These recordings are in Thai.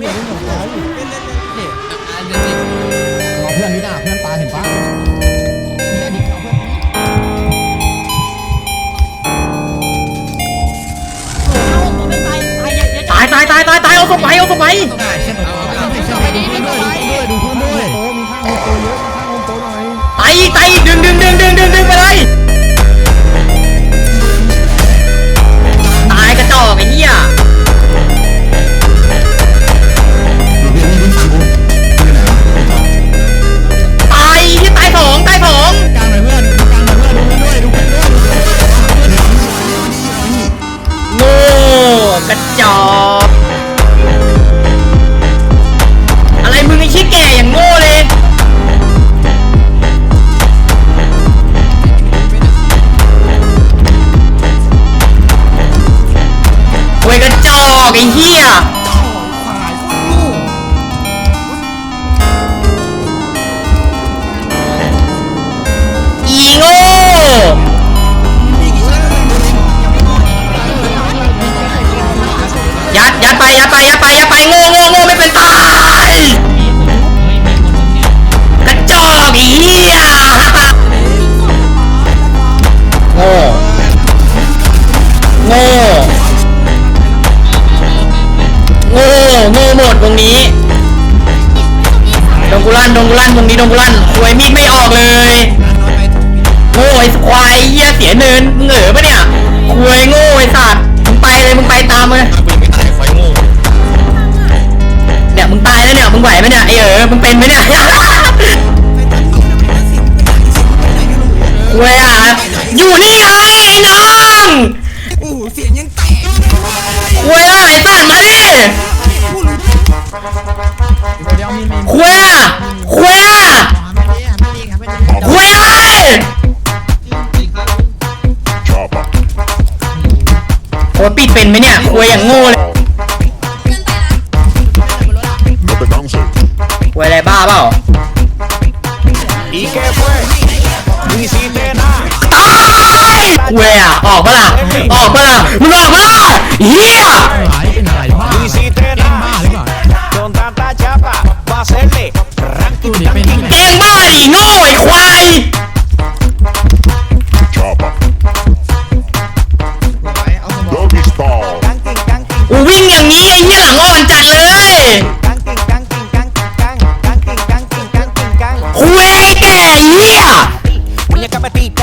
อย่าเล่นของใครนี่อันเดียวนี่รอเพื่อนนี่นะเพื่อนตาเห็นปะเนี่ยดิเอาเพื่อนตายตายตายตายตายเอาศพไปเอาศพไปต้องได้ใช่ไหมเอาเอาช่วยเอนด้วยดูเพื่อนด้วยโอ้มีข้างโตเยอะมีข้างโตหน่อยตายอีกตายอีกดึงดึงดึงดึงดึง อีโง่ยัดยัดไปยัดไปยัดไปยัดไปโง่โง่โง่ไม่เป็นตายกระจอกอีเหี้ยโง่โง่โง่โง่หมดวงนี้ดงกุลันดงกุลันวงนี้ดงกุลันควยมีดไม่ออกเลย ควายเหี้ยเสียเนินมึงเอ๋อปะเนี่ยควยโง่ไอ้สัตว์มึงไปเลยมึงไปตามเลยปืนไม่ตายไฟโง่เนี่ยมึงตายแล้วเนี่ยมึงไหวไหมเนี่ยไอ้เออมึงเป็นไหมเนี่ยเว้ยอะอยู่นี่ไงไอ้ยปิดเป็นไหมเนี่ยควยอย่างโง่เลยควยอะไรบ้าเปล่าตายเว้ยอะออกปล่ะออกปล่ะมึงออกปล่ะเฮีย ranking, กูวิ่งอย่างนี้ไอ้เหี้ยหลังอ่อนจัดเลย ranking, ranking, ranking, ranking, ranking, ranking, ranking, ranking. คุยไอ้แก่เหี้ย Muñeca metiste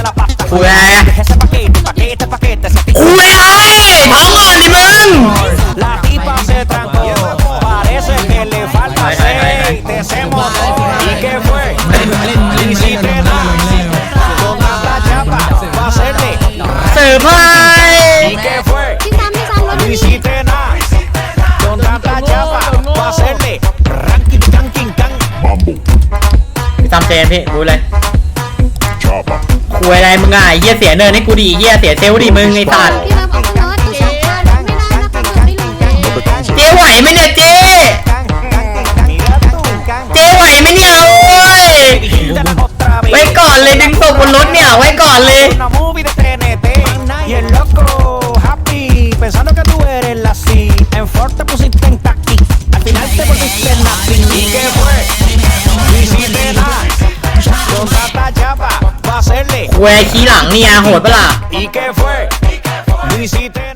พี่ตามเจนพี่รู้เลย Chapa. คุยอะไรมึงอะไอ้เหี้ยเสียเนินให้กูดิเหี้ยเสียเซลล์ดิมึงไอ้สัตว์พี่ซ้ำเอาขึ้นรถพี่ซ้ำพารถไม่ได้นะตำรวจไม่รู้เลย No te canses. เจ๊ไหวไหมเนี่ยเจ๊ Mira tú, เจ๊ไหวไหมเนี่ยโอ้ย Quítala otra ไว้ vez. ก่อนเลยดึงศพบนรถเนี่ยไว้ก่อนเลย Una movie de TNT y el loco happy pensando que tú eres la C. En Ford te pusiste en taqui, al final te pusiste en chapa, va a hacerle. คุยขี้หลังเนี่ยโหดปะล่ะ